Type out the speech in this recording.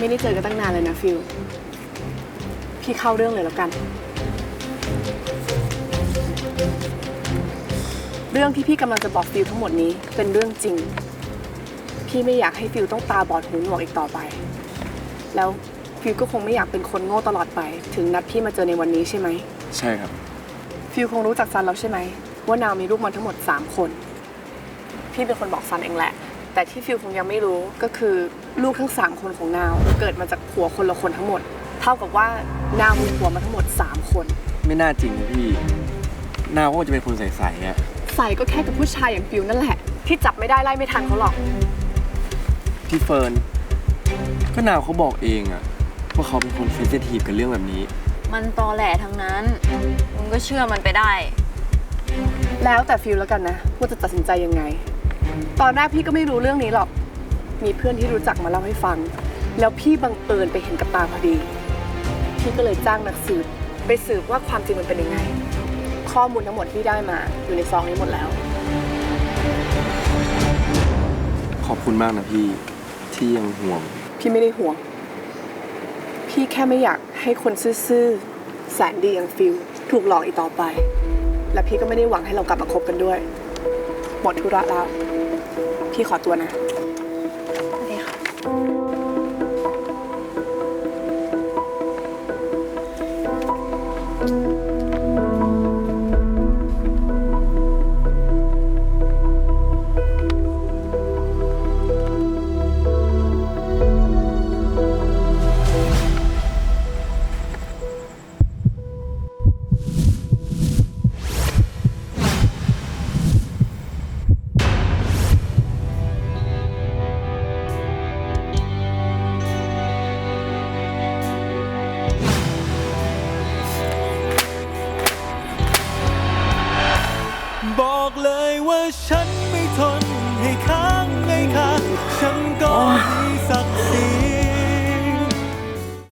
ไม่ได้เจอกันตั้งนานเลยนะฟิลพี่เข้าเรื่องเลยแล้วกัน เรื่องที่พี่กำลังจะบอกฟิลทั้งหมดนี้เป็นเรื่องจริง พี่ไม่อยากให้ฟิลต้องตาบอดหูหนวกอีกต่อไป แล้วฟิลก็คงไม่อยากเป็นคนโง่ตลอดไป ถึงนัดพี่มาเจอในวันนี้ใช่ไหม ใช่ครับ ฟิลคงรู้จักซันแล้วใช่ไหม ว่านาวมีลูกมันทั้งหมด 3 คน พี่เป็นคนบอกซันเองแหละ แต่ที่ฟิลคงยังไม่รู้ก็คือ ลูกทั้ง3คนของนาวเกิดมาจากผัวคนละคนทั้งหมด เท่ากับว่านาวมีผัวมาทั้งหมด3คน ไม่น่าจริงนะพี่ นาวก็จะเป็นคนใสๆอะใส่ก็แค่กับผู้ชายอย่างฟิลนั่นแหละ ที่จับไม่ได้ไล่ไม่ทันเขาหรอก พี่เฟิร์นก็นาวเขาบอกเองอะว่าเขาเป็นคนเซนซิทีฟกับเรื่องแบบนี้ มันตอแหลทั้งนั้นมึงก็เชื่อมันไปได้ แล้วแต่ฟิลแล้วกันนะว่าจะตัดสินใจยังไง ตอนแรกพี่ก็ไม่รู้เรื่องนี้หรอก มีเพื่อนที่รู้จักมาเล่าให้ฟัง แล้วพี่บังเอิญไปเห็นกับตาพอดี พี่ก็เลยจ้างนักสืบไปสืบว่าความจริงมันเป็นยังไง ข้อมูลทั้งหมดที่ได้มาอยู่ในซองนี้หมดแล้ว ขอบคุณมากนะพี่ที่ยังห่วง พี่ไม่ได้ห่วง พี่แค่ไม่อยากให้คนซื่อๆแสนดีอย่างฟิลถูกหลอกอีกต่อไป และพี่ก็ไม่ได้หวังให้เรากลับมาคบกันด้วย หมดธุระแล้ว พี่ขอตัวนะ เลยว่าฉันไม่ทนให้ค้างไงคะฉันก็